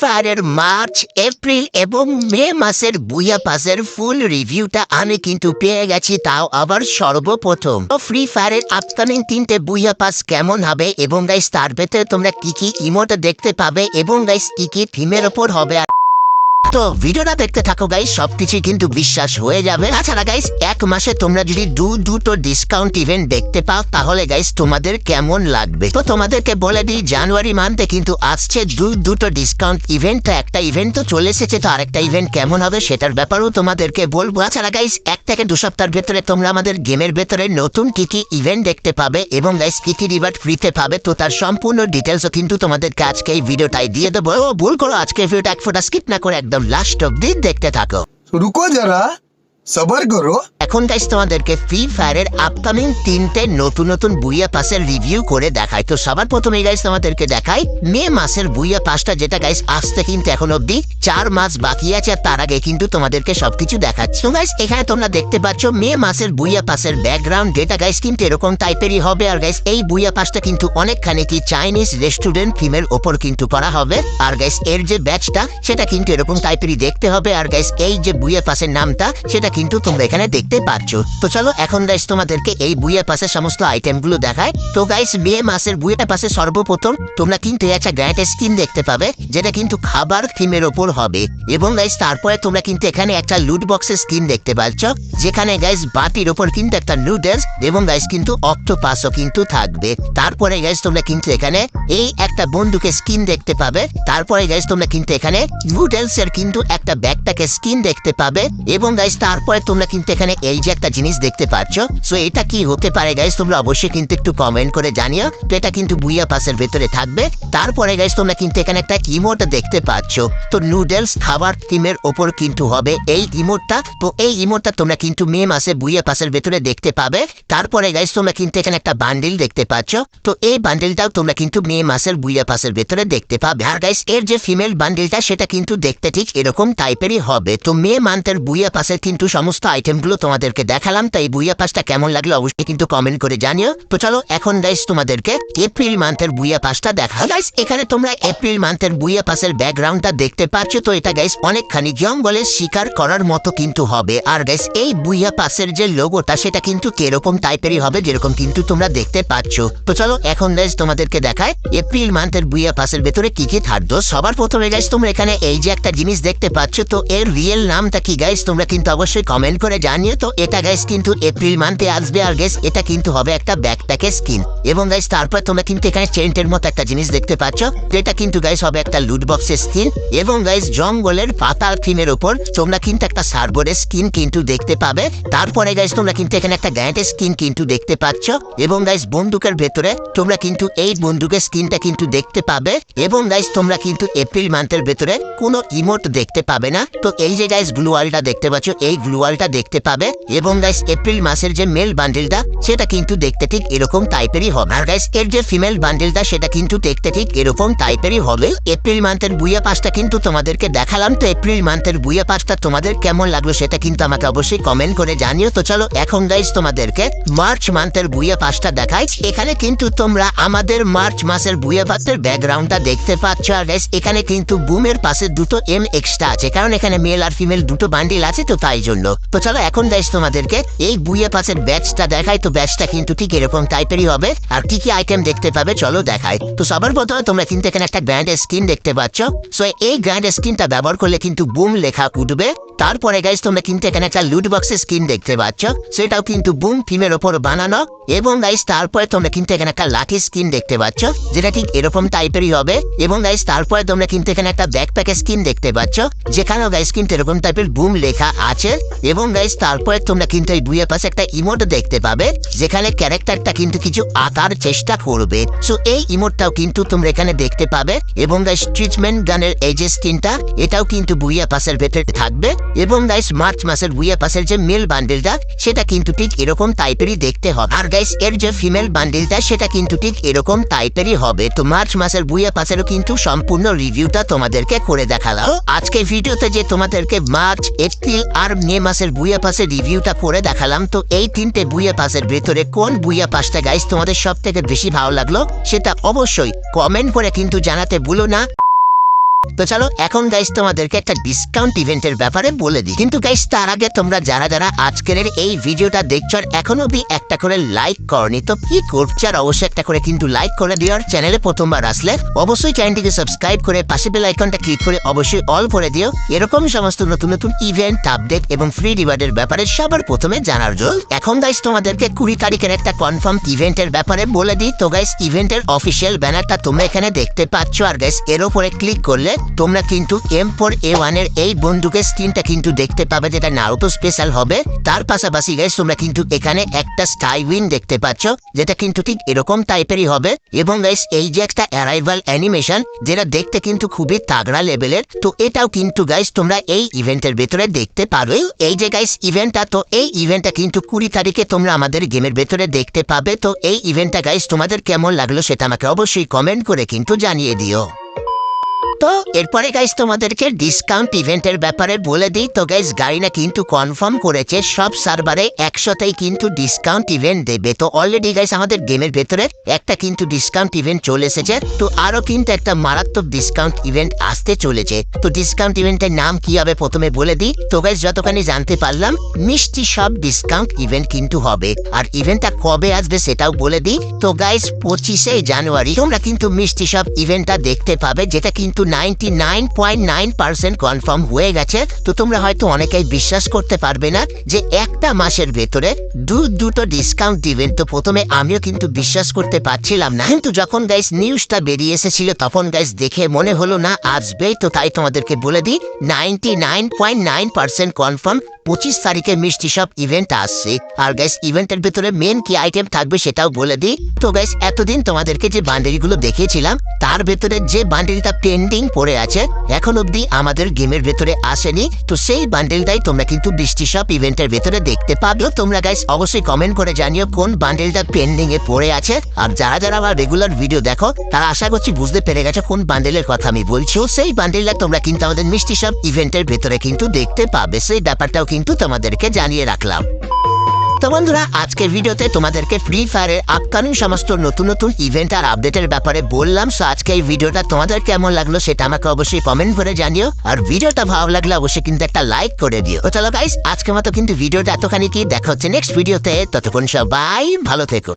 ফায়ারের March April এবং মে মাসের বুয়া পাসের ফুল রিভিউটা আমি কিন্তু পেয়ে গেছি, তাও আবার সর্বপ্রথম। ফ্রি ফায়ারের আপকামিং তিনটে বুয়া পাস কেমন হবে এবং গাইস তার ভেতরে তোমরা কি কি ইমোট দেখতে পাবে এবং গাইস কি কি থিমের ওপর হবে তো ভিডিওটা দেখতে থাকো গাইস সবকিছু কিন্তু বিশ্বাস হয়ে যাবে। তাছাড়া গাইস এক মাসে তোমরা যদি দু দুটো ডিসকাউন্ট ইভেন্ট দেখতে পাও, তাহলে গাইস তোমাদের কেমন লাগবে? তো তোমাদেরকে বলে দিই, জানুয়ারি মান্থে কিন্তু আসছে দু দুটো ডিসকাউন্ট ইভেন্ট একটা ইভেন্ট তো চলে এসেছে, তো আরেকটা ইভেন্ট কেমন হবে সেটার ব্যাপারেও তোমাদেরকে বলব। তাছাড়া গাইস এক থেকে দু সপ্তাহের ভেতরে তোমরা আমাদের গেমের ভেতরে নতুন কি কি ইভেন্ট দেখতে পাবে এবং গাইস কি কি রিভার্ট ফ্রিতে পাবে, তো তার সম্পূর্ণ ডিটেলসও কিন্তু তোমাদেরকে আজকে এই ভিডিওটাই দিয়ে দেবো। ভুল করো, আজকে ভিডিওটা এক ফোটা স্কিপ না করে एकदम लास्ट अब्दी देखते थको रुको जरा सबर करो এখন গাইস তোমাদেরকে ফ্রি ফায়ারের আপকামিং তিনটে নতুন নতুন বুইয়া পাসের রিভিউ করে দেখাই। তো সবার প্রথমে গাইস তোমাদেরকে দেখাই, মে মাসের বুইয়া পাসটা যেটা গাইস আসতে কিন্তু এখন অব্দি চার মাস বাকি আছে আর তার আগে কিন্তু তোমাদেরকে সবকিছু দেখাচ্ছি। তো গাইস এখানে তোমরা দেখতে পাচ্ছ, মে মাসের বুইয়া পাসের ব্যাকগ্রাউন্ড যেটা গাইস কিন্তু এরকম টাইপেরই হবে। আর গাইস এই বুইয়া পাসটা কিন্তু অনেকখানি কি চাইনিজ রেস্টুরেন্ট থিমের ওপর কিন্তু করা হবে। আর গাইস এর যে ব্যাচটা সেটা কিন্তু এরকম টাইপেরই দেখতে হবে। আর গাইস এই যে বুইয়া পাসের নামটা, সেটা কিন্তু তোমরা এখানে দেখতে পাচ্ছ। তো চলো, এখন গাইস তোমাদেরকে এই বুইয়া পাশে সমস্ত আইটেমগুলো দেখায় তো গাইস মে মাসের বুইয়া পাসে সর্বপ্রথম তোমরা কিন্তু একটা গ্র্যান্ড স্কিন দেখতে পাবে, যেটা কিন্তু খাবার থিমের ওপর হবে। এবং গাইস তারপরে তোমরা কিন্তু এখানে একটা লুট বক্সের স্কিন দেখতে পাচ্ছ, যেখানে গাইস বাটির ওপর কিন্তু একটা নুডলস এবং গাইস কিন্তু অক্টোপাসও কিন্তু থাকবে। তারপরে গাইস তোমরা কিন্তু এখানে এই একটা বন্দুকের স্কিন দেখতে পাবে। তারপরে গাইস তোমরা কিন্তু এখানে নুডলস এর কিন্তু একটা ব্যাগটাকে স্কিন দেখতে পাবে। এবং গাইস তারপরে তোমরা কিন্তু এখানে এই যে একটা জিনিস দেখতে পাচ্ছ সো এটা কি হতে পারে গাইস তোমরা অবশ্যই কিন্তু একটু কমেন্ট করে জানিও। তো এটা কিন্তু বুইয়া পাসের ভেতরে থাকবে। তারপরে গাইস তোমরা কিন্তু এখানে একটা ইমোট দেখতে পাচ্ছ। তো নুডলস খাবার টিমের ওপর কিন্তু হবে এই ইমোটটা তো এই ইমোটটা তোমরা কিন্তু মে মাসে বুইয়া পাসের ভেতরে দেখতে পাবে। তারপরে গাইস তোমরা কিন্তু এখানে একটা বান্ডিল দেখতে পাচ্ছ। তো এই বান্ডিলটাও তোমরা কিন্তু মে মাসের বুইয়া পাসের ভেতরে দেখতে পাবে। আর গাইস এর যে ফিমেল বান্ডিলটা সেটা কিন্তু দেখতে ঠিক এরকম টাইপেরই হবে। তো মে মান্থের বুইয়া পাসের কিন্তু সমস্ত আইটেমগুলো তোমাদেরকে দেখালাম, তাই বুইয়া পাসটা কেমন লাগল অবশ্যই কিন্তু কমেন্ট করে জানিও। তো চলো, এখন গাইস তোমাদেরকে এপ্রিল মান্থের বুইয়া পাসটা দেখা। গাইস এখানে তোমরা এপ্রিল মান্থের বুইয়া পাসের ব্যাকগ্রাউন্ডটা দেখতে পাচ্ছ, তো এটা গাইস অনেকখানি জঙ্গলে শিকার করার মতো কিন্তু হবে। আর গাইস এই বুইয়া পাসের যে লোগোটা সেটা কিন্তু কীরকম টাইপেরই হবে, যেরকম কিন্তু তোমরা দেখতে পাচ্ছ। তো চলো, এখন গাইস তোমাদেরকে দেখায় এপ্রিল মান্থের বুইয়া পাসের ভেতরে কি কি থাকতো। সবার প্রথমে গাইস তোমরা এখানে এই যে একটা জিনিস দেখতে পাচ্ছ, তো এর রিয়েল নামটা কি গাইস তোমরা কিন্তু অবশ্যই কমেন্ট করে জানিও। তো এটা গাইস কিন্তু এপ্রিল মান্থে আসবে আর গাইস এটা কিন্তু হবে একটা ব্যাকপ্যাকের স্কিন এবং গাইস তারপর তোমরা কিন্তু এখানে চেন্টের মতো একটা জিনিস দেখতে পাচ্ছ এটা কিন্তু গাইস হবে একটা লুট বক্সের স্কিন এবং গাইস জঙ্গলের পাতার থিমের উপর তোমরা কিন্তু একটা সার্বরের স্কিন কিন্তু দেখতে পাবে। তারপরে গাইস তোমরা কিন্তু এখানে একটা গ্যান্টের স্কিন কিন্তু দেখতে পাচ্ছ এবং গাইস বন্দুকের ভেতরে তোমরা কিন্তু এই বন্দুকের স্কিনটা কিন্তু দেখতে পাবে এবং গাইস তোমরা কিন্তু এপ্রিল মান্থের ভেতরে কোনো ইমোট দেখতে পাবে না। তো এই যে গাইস গ্লুয়ালটা দেখতে পাচ্ছ, এই গ্লুয়ালটা দেখতে পাবে। এবং গাইস এপ্রিল মাসের যে মেল বান্ডেলটা সেটা কিন্তু দেখতে ঠিক এরকম টাইপেরই হবে। আর গাইস এর যে ফিমেল বান্ডেলটা সেটা কিন্তু দেখতে ঠিক এরকম টাইপেরই হবে। এপ্রিল মান্থের বুইয়া পাসটা কিন্তু তোমাদেরকে দেখালাম। তো এপ্রিল মান্থের বুইয়া পাসটা তোমাদের কেমন লাগল সেটা কিন্তু আমাকে অবশ্যই কমেন্ট করে জানিও। তো চলো, এখন গাইস তোমাদেরকে মার্চ মান্থের বুইয়া পাসটা দেখাই। এখানে কিন্তু তোমরা আমাদের মার্চ মাসের বুইয়া পাসের ব্যাকগ্রাউন্ডটা দেখতে পাচ্ছ। আর গাইস এখানে কিন্তু বুমের পাশে দুটো এম এক্সট্রা আছে। কারণ এখানে মেল আর ফিমেল দুটো বান্ডিল আছে, তো তাই জন্য। তো চলো, এখন গাইস তোমাদেরকে, এই বুয়ে পাসের ব্যাচটা দেখায় তো ব্যাচটা কিন্তু ঠিক এরকম টাইপেরই হবে। আর কি কি আইটেম দেখতে পাবে চলো দেখায়। তো সবার প্রথমে তোমরা কিন্তু এখানে একটা গ্র্যান্ড স্ক্রিন দেখতে পাচ্ছ। সো এই গ্র্যান্ড স্কিনটা ব্যবহার করলে কিন্তু বুম লেখা উঠবে। তারপরে গাইস তোমরা কিন্তু এখানে একটা লুট বক্সের স্ক্রিন দেখতে পাচ্ছ। সেটাও কিন্তু বুম থিমের ওপর বানানো। এবং গাইস তারপরে তোমরা কিন্তু এখানে একটা লাঠি স্কিন দেখতে পাচ্ছ, যেটা ঠিক এরকম টাইপেরই হবে। এবং গাইস তারপরে তোমরা কিন্তু এখানে একটা ব্যাকপ্যাকের স্কিন দেখতে পাচ্ছ, যেখানেও গাইস কিন্তু এরকম টাইপের বুম লেখা আছে। এবং গাইস তারপরে তোমরা কিন্তু এই দুইয়ের পাশে একটা ইমোট দেখতে পাবে, যেখানে ক্যারেক্টারটা কিন্তু কিছু আঁকার চেষ্টা করবে। সো এই ইমোটটাও কিন্তু তোমরা এখানে দেখতে পাবে। এবং গাইস ট্রিটমেন্ট গানের এই যে স্কিনটা এটাও কিন্তু বুইয়া পাশের ভেতরে থাকবে। এবং গাইস মার্চ মাসের বুইয়া পাসের যে মেল বান্ডেলটা সেটা কিন্তু ঠিক এরকম টাইপেরই দেখতে হবে। আর গাইস এর যে ফিমেল বান্ডেলটা সেটা কিন্তু ঠিক এরকম টাইপেরই হবে। তো মার্চ মাসের বুইয়া পাসেরও কিন্তু সম্পূর্ণ রিভিউটা তোমাদেরকে করে দেখালাম। আজকে ভিডিওতে যে তোমাদেরকে মার্চ, এপ্রিল আর মে মাসের বুইয়া পাসের রিভিউটা করে দেখালাম, তো এই তিনটে বুইয়া পাসের ভেতরে কোন বুইয়া পাসটা গাইস তোমাদের সব থেকে বেশি ভালো লাগল, সেটা অবশ্যই কমেন্ট করে কিন্তু জানাতে ভুলো না। তো চলো, এখন গাইস তোমাদেরকে একটা ডিসকাউন্ট ইভেন্টের ব্যাপারে বলে দিই। কিন্তু গাইস তার আগে তোমরা যারা যারা আজকের এই ভিডিওটা দেখছ আর এখনও অব্দি একটা করে লাইক করনি, তো কি করছে? আর অবশ্যই একটা করে কিন্তু লাইক করে দিও আর চ্যানেলে প্রথমবার আসলে অবশ্যই চ্যানেলটিকে সাবস্ক্রাইব করে পাশে বেল আইকনটা ক্লিক করে অবশ্যই অল করে দিও। এরকম সমস্ত নতুন নতুন ইভেন্ট আপডেট এবং ফ্রি রিওয়ার্ডের ব্যাপারে সবার প্রথমে জানার জন্য এখন গাইস তোমাদেরকে কুড়ি তারিখের একটা কনফার্ম ইভেন্টের ব্যাপারে বলে দিই। তো গাইস ইভেন্টের অফিসিয়াল ব্যানারটা তোমরা এখানে দেখতে পাচ্ছ। আর গাইস এর উপরে ক্লিক করলে তোমরা কিন্তু এম ফোর এ ওয়ানের এই বন্দুকের স্ক্রিনটা কিন্তু দেখতে পাবে যেটা নারুতো স্পেশাল হবে। তার পাশাপাশি গাইস তোমরা কিন্তু এখানে একটা স্টাই উইন দেখতে পাচ্ছ, যেটা কিন্তু ঠিক এরকম টাইপেরই হবে। এবং গাইস এই যে একটা অ্যারাইভাল অ্যানিমেশন যেটা দেখতে কিন্তু খুবই তাগড়া লেভেলের তো এটাও কিন্তু গাইস তোমরা এই ইভেন্টের ভেতরে দেখতে পারো। এই যে গাইস ইভেন্টটা তো এই ইভেন্টটা কিন্তু কুড়ি তারিখে তোমরা আমাদের গেমের ভেতরে দেখতে পাবে। তো এই ইভেন্টটা গাইস তোমাদের কেমন লাগল সেটা আমাকে অবশ্যই কমেন্ট করে কিন্তু জানিয়ে দিও। তো, এরপরে গাইস তোমাদেরকে ডিসকাউন্ট ইভেন্টের ব্যাপারে বলে দিই। তো গাইস গাড়িনা কিন্তু কনফার্ম করেছে, সব সার্ভারে একশোতেই কিন্তু ডিসকাউন্ট ইভেন্ট দেবে। তো অলরেডি গাইস আমাদের গেমের ভেতরে একটা কিন্তু ডিসকাউন্ট ইভেন্ট চলে এসেছে। তো আরও কিন্তু একটা মারাত্মক ডিসকাউন্ট ইভেন্ট আসতে চলেছে। তো ডিসকাউন্ট ইভেন্টের নাম কি হবে প্রথমে বলে দিই। তো গাইস যতখানি জানতে পারলাম, মিষ্টি সব ডিসকাউন্ট ইভেন্ট কিন্তু হবে। আর ইভেন্টটা কবে আসবে সেটাও বলে দিই। তো গাইস পঁচিশে জানুয়ারি তোমরা কিন্তু মিষ্টি সব ইভেন্টটা দেখতে পাবে, যেটা কিন্তু ninety nine point nine percent confirm হয়ে গেছে। তো তোমরা হয়তো অনেকেই বিশ্বাস করতে পারবে না যে একটা মাসের ভেতরে দু দুটো ডিসকাউন্ট দিবেন। তো প্রথমে আমিও কিন্তু বিশ্বাস করতে পারছিলাম না। কিন্তু যখন গাইস নিউজটা বেরিয়ে এসেছিল, তখন গাইস দেখে মনে হলো, না, আসবেই। তো তাই তোমাদেরকে বলে দিই ninety nine point nine percent confirm পঁচিশ তারিখে মিষ্টি সব ইভেন্ট আসছে। আর গাইস ইভেন্টের ভেতরে মেন কি আইটেম থাকবে সেটাও বলে দিই। তো গাইস এতদিন তোমাদেরকে যে বান্ডেলগুলো দেখিয়েছিলাম, তার ভেতরে যে বান্ডেলটা পেন্ডিং পড়ে আছে, এখন অবধি আমাদের গেমের ভেতরে আসেনি, তো সেই বান্ডেলটাই তোমরা কিন্তু বৃষ্টি সব ইভেন্টের ভেতরে দেখতে পাবে। তোমরা গাইস অবশ্যই কমেন্ট করে জানিও কোন বান্ডেলটা পেন্ডিং এ পড়ে আছে, আর যারা যারা আমার রেগুলার ভিডিও দেখো, তারা আশা করছি বুঝতে পেরে গেছে কোন বান্ডেলের কথা আমি বলছি। সেই বান্ডেলটা তোমরা কিন্তু আমাদের মিষ্টি সব ইভেন্টের ভেতরে কিন্তু দেখতে পাবে, সেই ব্যাপারটাও কিন্তু তোমাদেরকে জানিয়ে রাখলাম। তো বন্ধুরা, আজকের ভিডিওতে তোমাদেরকে ফ্রি ফায়ারের আপকামিং সমস্ত নতুন নতুন ইভেন্ট আর আপডেটের ব্যাপারে বললাম। সো আজকে এই ভিডিওটা তোমাদের কেমন লাগল সেটা আমাকে অবশ্যই কমেন্ট করে জানিও। আর ভিডিওটা ভালো লাগলে অবশ্যই কিন্তু একটা লাইক করে দিও। তো চলো গাইস আজকের মতো কিন্তু ভিডিওটা এতখানি কি, দেখা হচ্ছে নেক্সট ভিডিওতে ততক্ষণ সবাই ভালো থেকো।